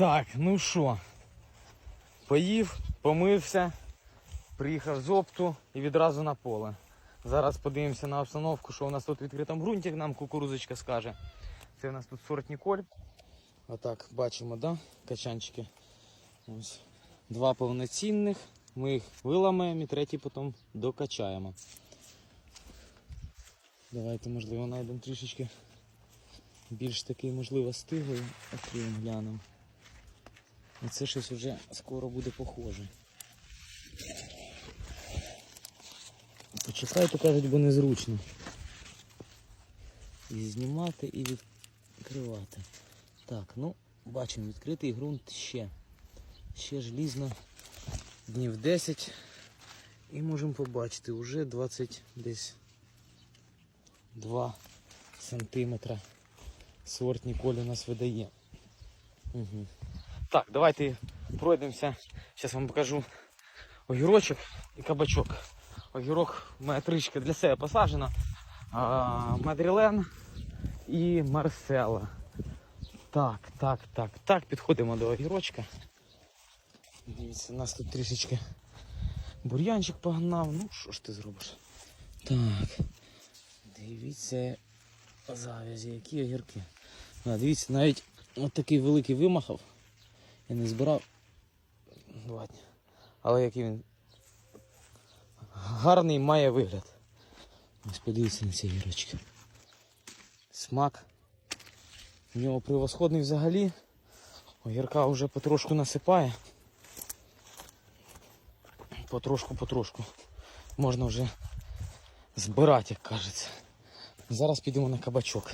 Так, ну що, поїв, помився, приїхав з опту і відразу на поле. Зараз подивимося на обстановку, що у нас тут в відкритому ґрунті, нам кукурузочка скаже. Це у нас тут сорт Ніколь. Отак бачимо, да? качанчики. Ось. Два повноцінних. Ми їх виламаємо і третій потім докачаємо. Давайте, можливо, знайдемо трішечки більш такий, можливо, стиглий, окрім глянемо. І це щось вже скоро буде похоже. Почекайте, кажуть, бо незручно. І знімати, і відкривати. Так, ну, бачимо, відкритий ґрунт ще. Ще желізно днів 10. І можемо побачити, вже 20 десь 2 сантиметра сорт Ніколь у нас видає. Угу. Так, давайте пройдемося. Зараз вам покажу огірочок і кабачок. Огірок в мене трішки для себе посаджено. А, Мадрілен і Марсела. Так, так, так, так, підходимо до огірочка. Дивіться, у нас тут трішечки бур'янчик погнав. Ну, що ж ти зробиш? Так. Дивіться завязі, які огірки. А, дивіться, навіть от такий великий вимахав. Я не збирав. Ладно. Але який він гарний має вигляд. Ось подивіться на ці гірочки. Смак. У нього превосходний взагалі. Огірка вже потрошку насипає. Потрошку-потрошку. Можна вже збирати, як кажеться. Зараз підемо на кабачок.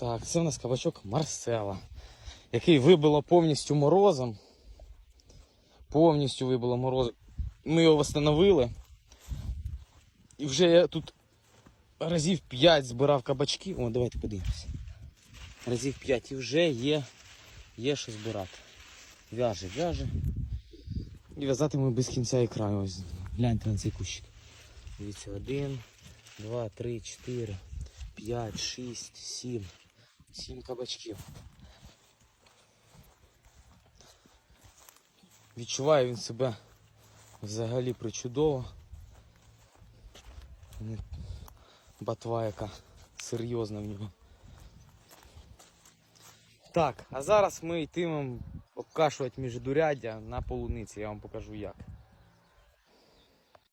Так, це у нас кабачок Марсела, який вибило повністю морозом. Повністю вибило морозом. Ми його встановили. І вже я тут разів 5 збирав кабачки. О, давайте подивимося. Разів 5 і вже є, є що збирати. В'яже, в'яже. І в'язати ми без кінця і краю. Ось гляньте на цей кущик. Дивіться, один, два, три, чотири, п'ять, шість, сім. Сім кабачків. Відчуває він себе взагалі причудово. Батва яка серйозна в нього. Так, а зараз ми йтимемо обкашувати міждуряддя на полуниці, я вам покажу як.